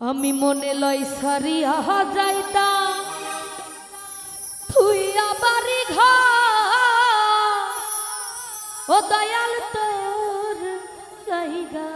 আমি মনে লই সারি আহা যাইতা তুই বাড়ি ঘর ও দয়াল তোর জায়গা